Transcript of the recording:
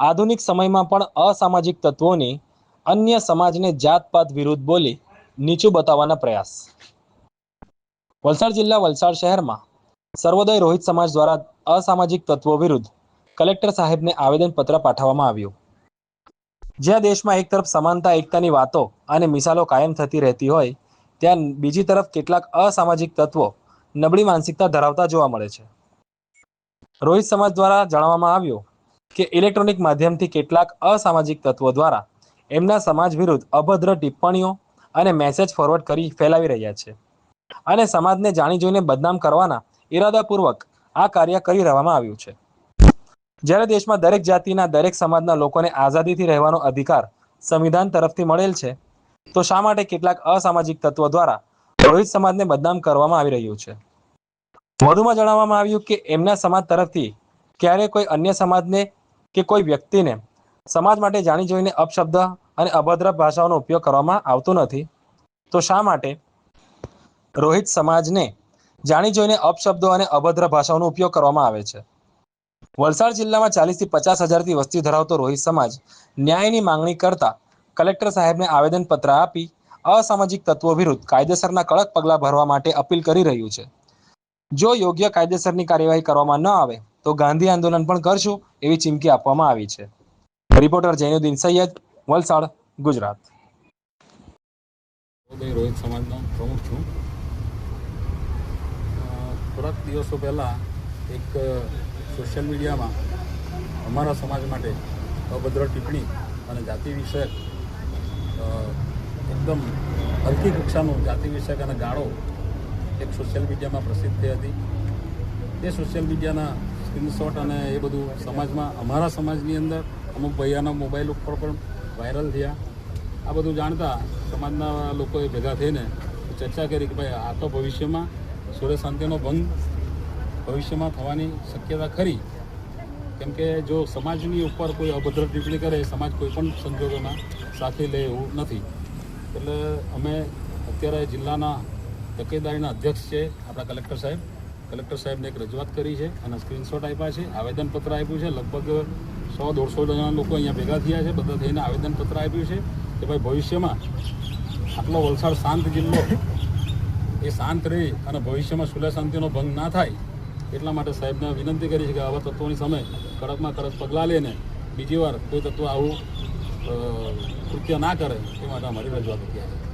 આધુનિક સમયમાં પણ અસામાજિક તત્વોની અન્ય સમાજને જાતપાત વિરુદ્ધ બોલી નીચું બતાવવાના પ્રયાસ. વલસાડ જિલ્લા વલસાડ શહેરમાં સર્વોદય રોહિત સમાજ દ્વારા અસામાજિક તત્વો વિરુદ્ધ કલેક્ટર સાહેબને આવેદનપત્ર પાઠવવામાં આવ્યું. જ્યાં દેશમાં એક તરફ સમાનતા, એકતાની વાતો અને મિસાલો કાયમ થતી રહેતી હોય, ત્યાં બીજી તરફ કેટલાક અસામાજિક તત્વો નબળી માનસિકતા ધરાવતા જોવા મળે છે. રોહિત સમાજ દ્વારા જણાવવામાં આવ્યું કે ઇલેક્ટ્રોનિક માધ્યમથી કેટલાક અસામાજિક તત્વો દ્વારા એમના સમાજ વિરુદ્ધ અભદ્ર ટિપ્પણીઓ અને મેસેજ ફોરવર્ડ કરી ફેલાવી રહ્યા છે. અને સમાજને જાણી જોઈને બદનામ કરવાના ઈરાદાપૂર્વક આ કાર્ય કરી રહેવામાં આવ્યું છે. જ્યારે દેશમાં દરેક જાતિના દરેક સમાજના લોકોને આઝાદીથી રહેવાનો અધિકાર સંવિધાન તરફથી મળેલ છે, તો શા માટે કેટલાક અસામાજિક તત્વો દ્વારા રોહિત સમાજને બદનામ કરવામાં આવી રહ્યું છે? વધુમાં જણાવવામાં આવ્યું કે એમના સમાજ તરફથી ક્યારે કોઈ અન્ય સમાજને કે કોઈ વ્યક્તિને સમાજ માટે જાણી જોઈને અપશબ્દ અને અભદ્ર ભાષાઓનો ઉપયોગ કરવામાં આવતો નથી, તો શા માટે રોહિત સમાજને જાણી જોઈને અપશબ્દો અને અભદ્ર ભાષાઓનો ઉપયોગ કરવામાં આવે છે? વલસાડ જિલ્લામાં ચાલીસથી પચાસ હજારથી વસ્તી ધરાવતો રોહિત સમાજ ન્યાયની માંગણી કરતા કલેક્ટર સાહેબને આવેદનપત્ર આપી અસામાજિક તત્વો વિરુદ્ધ કાયદેસરના કડક પગલાં ભરવા માટે અપીલ કરી રહ્યું છે. જો યોગ્ય કાયદેસરની કાર્યવાહી કરવામાં ન આવે તો ગાંધી આંદોલન પણ કરશું એવી ચીમકી આપવામાં આવી છે. રિપોર્ટર જૈનુદ્દીન સૈયદ, વલસાડ, ગુજરાત. રોહિત સમાજનો પ્રમુખ છું. થોડાક દિવસો પહેલાં એક સોશિયલ મીડિયામાં અમારા સમાજ માટે અભદ્ર ટિપ્પણી અને જાતિ વિષયક એકદમ હલકી કક્ષાનું જાતિ વિષયક અને ગાળો એક સોશિયલ મીડિયામાં પ્રસિદ્ધ થઈ હતી. એ સોશિયલ મીડિયાના સ્ક્રીનશોટ અને એ બધું સમાજમાં, અમારા સમાજની અંદર અમુક ભૈયાના મોબાઈલ ઉપર પણ વાયરલ થયા. આ બધું જાણતા સમાજના લોકોએ ભેગા થઈને ચર્ચા કરી કે ભાઈ, આ તો ભવિષ્યમાં સૂર્ય શાંતિનો ભંગ ભવિષ્યમાં થવાની શક્યતા ખરી. કેમ કે જો સમાજની ઉપર કોઈ અભદ્ર ટિપ્પણી કરે, સમાજ કોઈ પણ સંજોગોમાં સાથે લે એવું નથી. એટલે અમે અત્યારે જિલ્લાના તકેદારીના અધ્યક્ષ છે આપણા કલેક્ટર સાહેબ. કલેક્ટર સાહેબને એક રજૂઆત કરી છે અને સ્ક્રીનશોટ આપ્યા છે. આવેદનપત્ર આપ્યું છે. લગભગ સો દોઢસો જણા લોકો અહીંયા ભેગા થયા છે. બધા થઈને આવેદનપત્ર આપ્યું છે કે ભાઈ ભવિષ્યમાં આટલો વલસાડ શાંત જિલ્લો એ શાંત રહી અને ભવિષ્યમાં સુલા શાંતિનો ભંગ ના થાય એટલા માટે સાહેબને વિનંતી કરી છે કે આવા તત્વોની સામે કડકમાં કડક પગલાં લઈને બીજી વાર કોઈ તત્વ આવું કૃત્ય ના કરે એ માટે અમારી રજૂઆત થયા આજે